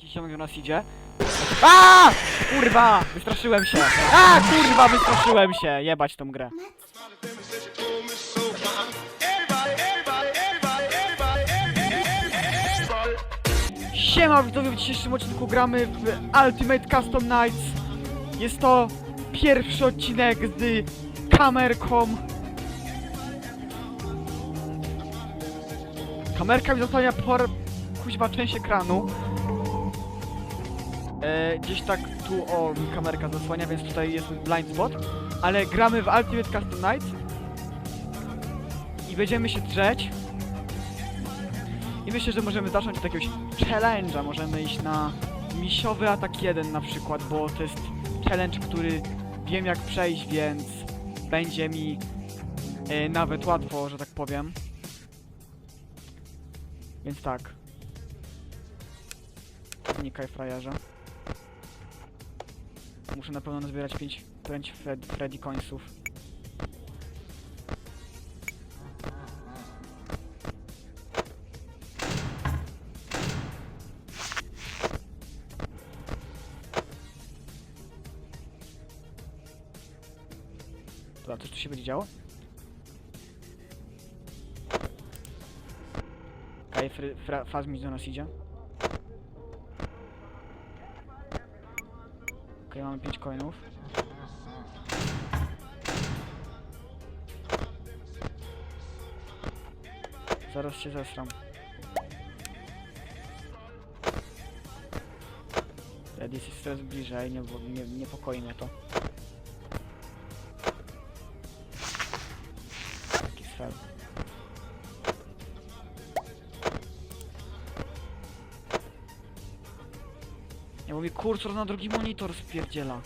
jakiś ziomek do nas idzie. A! Kurwa! Wystraszyłem się! A! Kurwa! Wystraszyłem się! Jebać tą grę. Siema widzowie, w dzisiejszym odcinku gramy w Ultimate Custom Nights. Jest to pierwszy odcinek z kamerką. Kamerka mi zasłania por... kuźwa część ekranu. E, gdzieś tak tu, o, mi kamerka zasłania, więc tutaj jest blind spot. Ale gramy w Ultimate Custom Nights. I będziemy się drzeć. I myślę, że możemy zacząć od jakiegoś challenge'a. Możemy iść na misiowy atak 1 na przykład, bo to jest challenge, który wiem jak przejść, więc będzie mi e, nawet łatwo, że tak powiem. Więc tak. Znikaj frajerze. Muszę na pewno nazbierać 5 5 Fred, Freddy coinsów. Dobra, coś tu się będzie działo? Okej, okay, fra- faz mi do nas idzie. Okej, mamy 5 coinów. Zaraz się zesram. Red jest coraz bliżej, nie, nie, niepokoi to. Taki sfer. Bo mi kursor na drugi monitor spierdziela.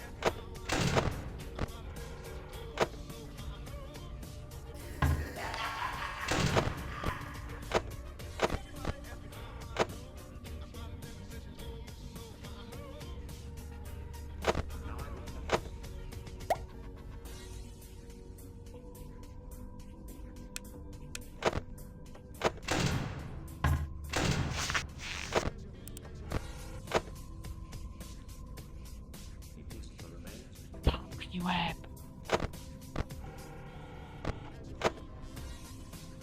Zamknij łeb.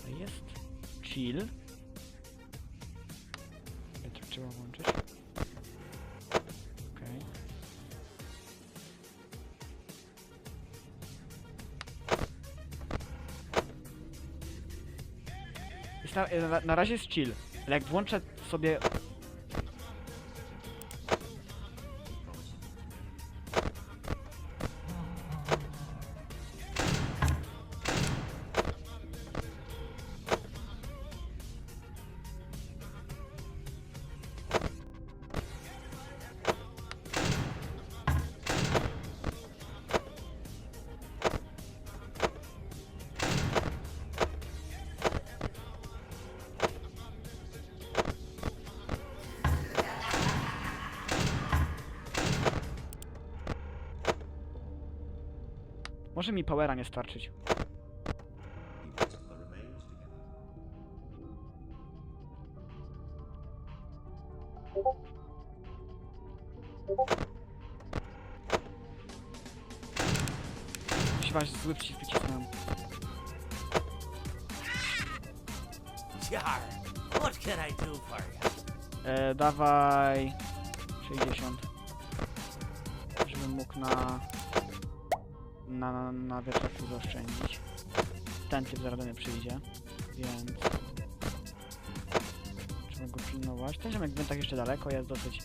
To jest chill. Wiatrak trzeba włączyć. Jest na, na, na razie jest chill, ale jak włączę sobie Może mi powera nie starczyć. Chyba zły przycisk wycisnąłem. Jar, what can I do for you? E, dawaj 60. Żebym mógł na na, na, na zaoszczędzić. Ten typ zaraz przyjdzie, więc trzeba go pilnować. Ten ziomek tak jeszcze daleko jest dosyć.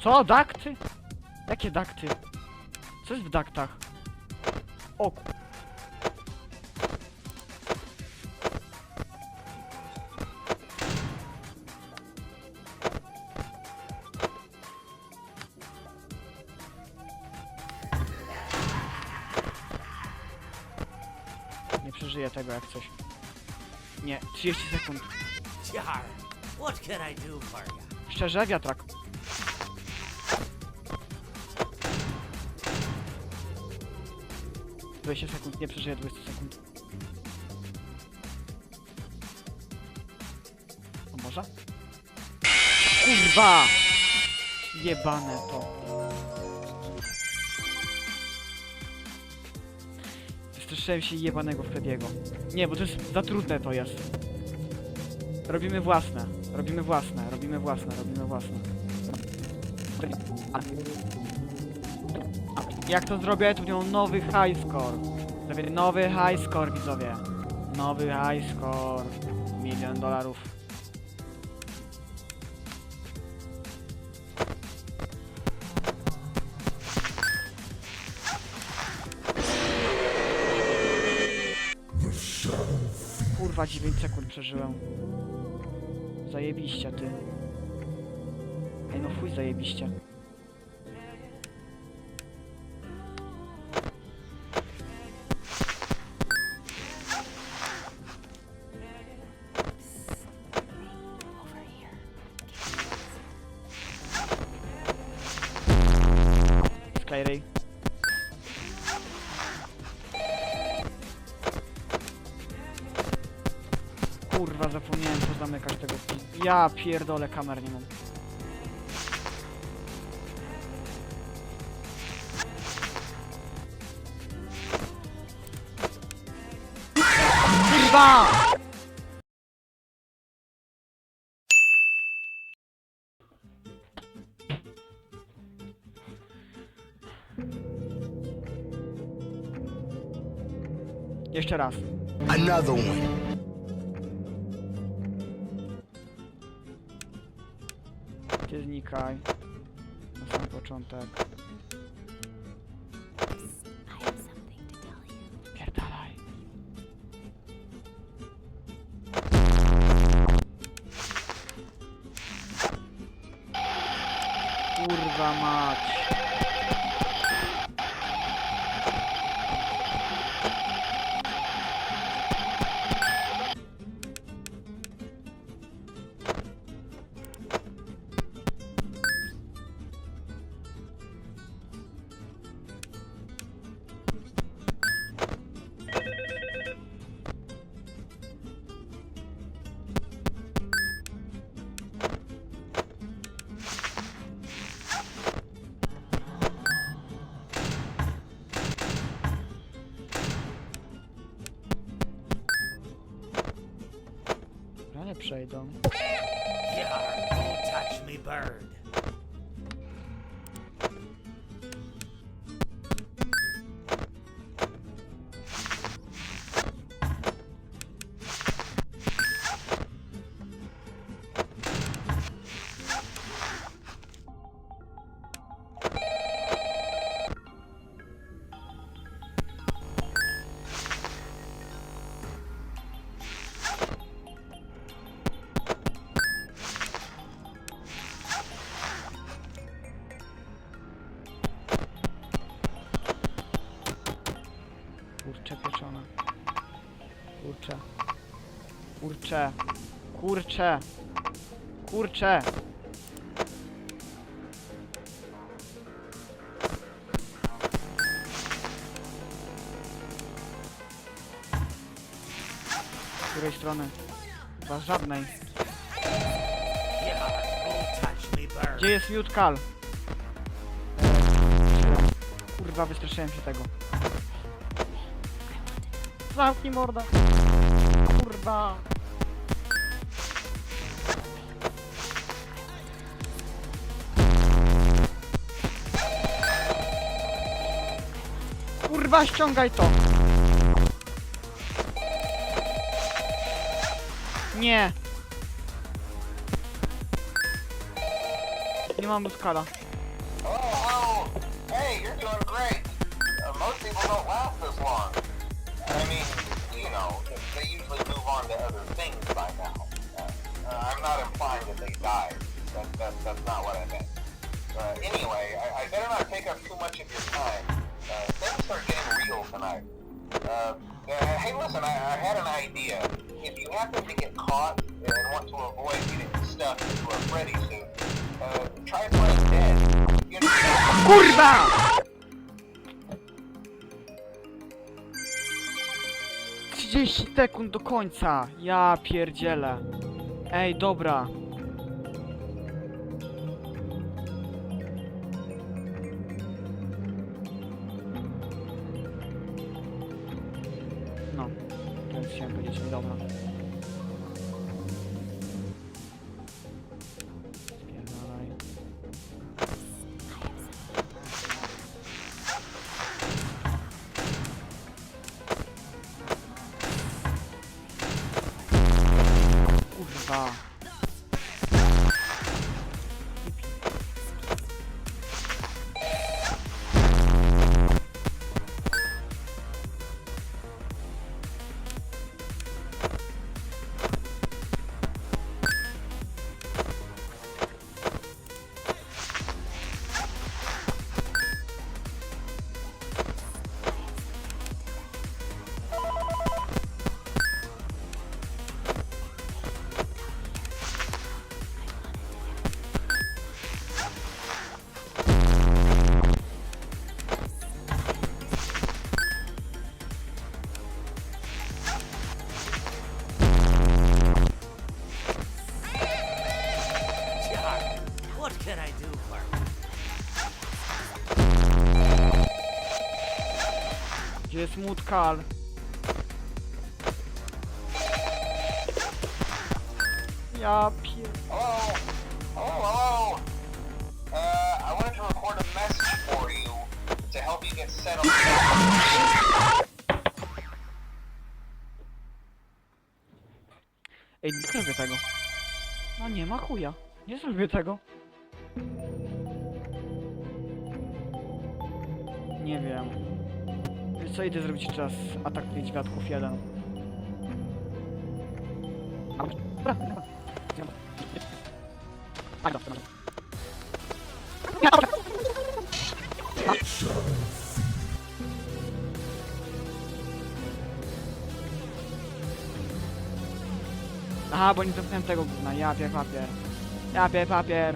Co? Dakty? Jakie dakty? Co jest w daktach? O jak coś. Nie, 30 sekund. Char, what can I do for you? Szczerze, wiatrak. Dwadzieścia sekund, nie przeżyję 20 sekund. A może? Kurwa! Jebane to. Wystraszyłem się jebanego Frediego. Nie, bo to jest za trudne to jest. Robimy własne, robimy własne, robimy własne, robimy własne. Jak to zrobię, to miał nowy high score. Nowy high score, widzowie. Nowy high score. Milion dolarów. 9 sekund przeżyłem. Zajebiście, ty. Ej, no chuj zajebiście. Skyray. Kurwa, zapomniałem pozamykać tego. Ja pierdolę, kamer nie mam. Kurwa! Jeszcze raz. Another one. Ty znikaj. Na sam początek. Poseidon. Yarr, don't touch me bird. Kurcze. Kurcze. Kurcze. Z której strony? Chyba żadnej. Gdzie jest Mute Call? Kurwa, wystraszyłem się tego. Zamknij morda. Kurwa. I'm not implying that they died. That, that, that's not what I meant. Uh, anyway, I, I better not take up too much of your time. Uh, things are getting real tonight. Uh, uh, hey, listen, I, I had an idea. If you happen to get caught and want to avoid getting stuck into a Freddy suit, uh, try playing dead. You know, Kurwa! 30 sekund do końca! Ja pierdzielę. Ej, dobra. Kurwa. Mutkal? Ja pier... Hello? Hello, hello? Uh, I wanted to record a message for you to help you get set up. Ej, nie zrobię tego. No nie ma chuja. Nie zrobię tego. Nie wiem. Co, idę zrobić czas atak niedźwiadków 1. A, dobra, dobra. A, dobra, dobra. Aha, bo nie zamknąłem tego gówna. Ja pier papier. Ja pier papier.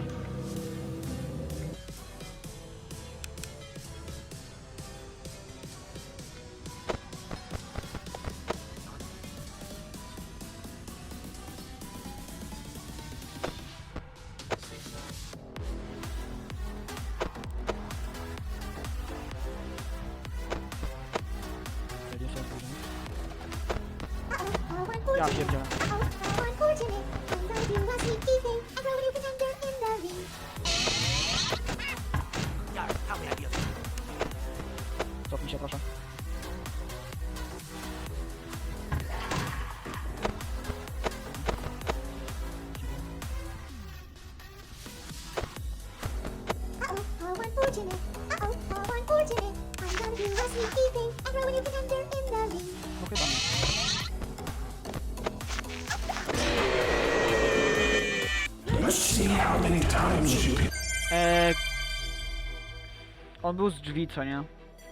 On był z drzwi, co nie?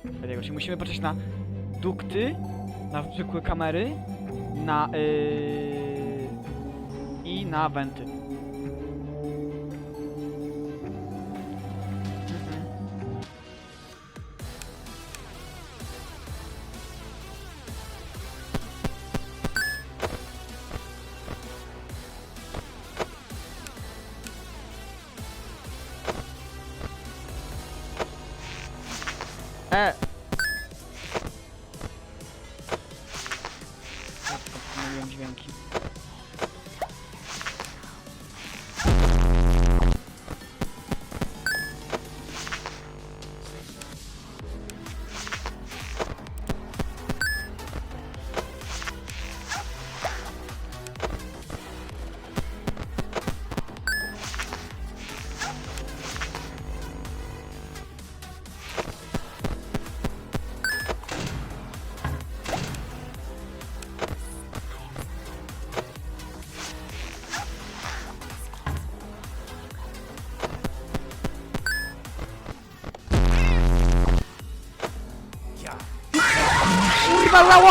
Dlatego się musimy patrzeć na dukty, na zwykłe kamery, na yy, i na wenty.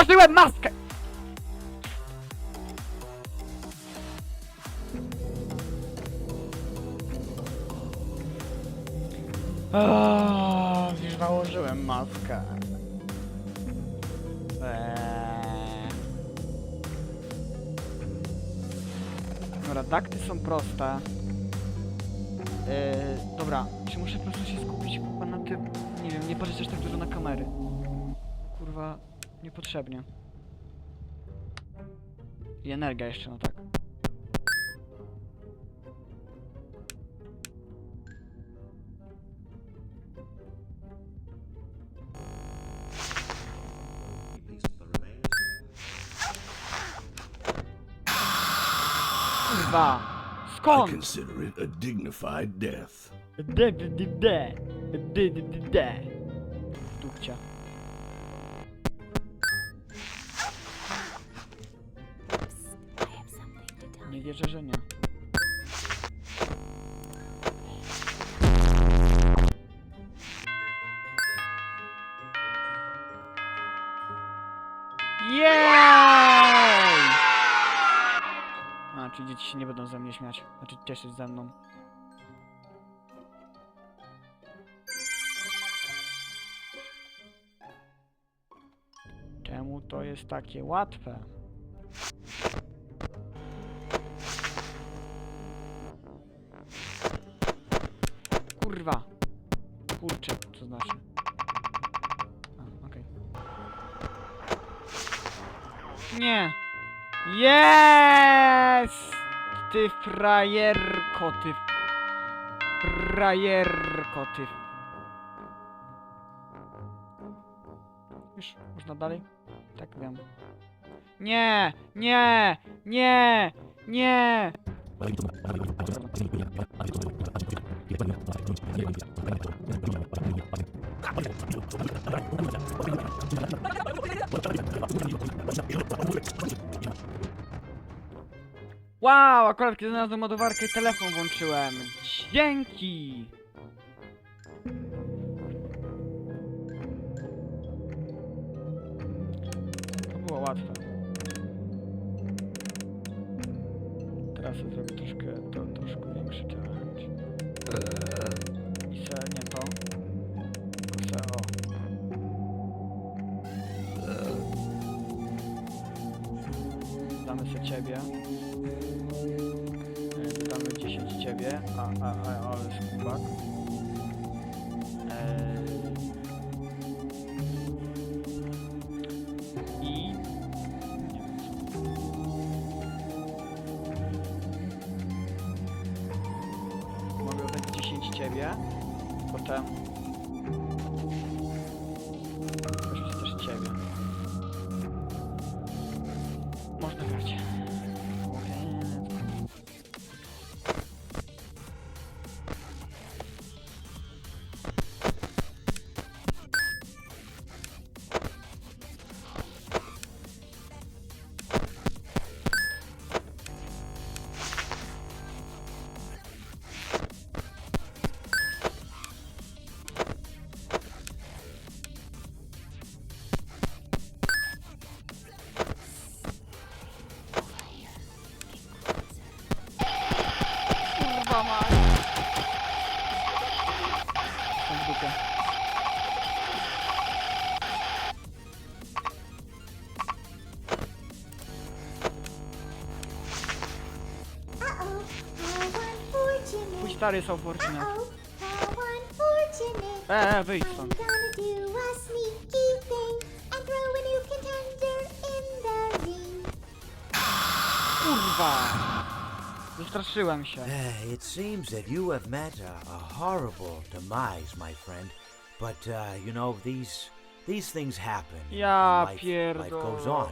Założyłem maskę! O, już założyłem maskę. Eee. Dobra, dakty są proste. Eee, dobra, czy muszę po prostu się skupić kurwa, na tym? Nie wiem, nie patrzę też tak dużo na kamery. Kurwa, niepotrzebnie. I energia jeszcze, no tak. Kurwa! I Skąd? consider it a dignified death. De, de, de, de. De, de, de, de. Dupcia. Nie. Jej! A, czyli dzieci się nie będą ze mnie śmiać. Znaczy cieszyć ze mną. Czemu to jest takie łatwe? Nie. Jest! Ty frajerko, ty. Frajerko, ty. Już, można dalej? Tak wiem. Nie! Nie! Nie! Nie! Wow, akurat kiedy znalazłem ładowarkę telefon włączyłem. Dzięki! To było łatwe. Teraz zrobię troszkę, to, troszkę większy challenge. I se, nie to. Se, o. Damy se ciebie. E, Damy 10 ciebie, a, a, a, ale skubak. A new contender in the ring. Kurwa! Wystraszyłem się. Uh, it seems that you have met a, a horrible demise, my friend. But uh, you know these these things happen. Ja life, life goes pierdolę. on.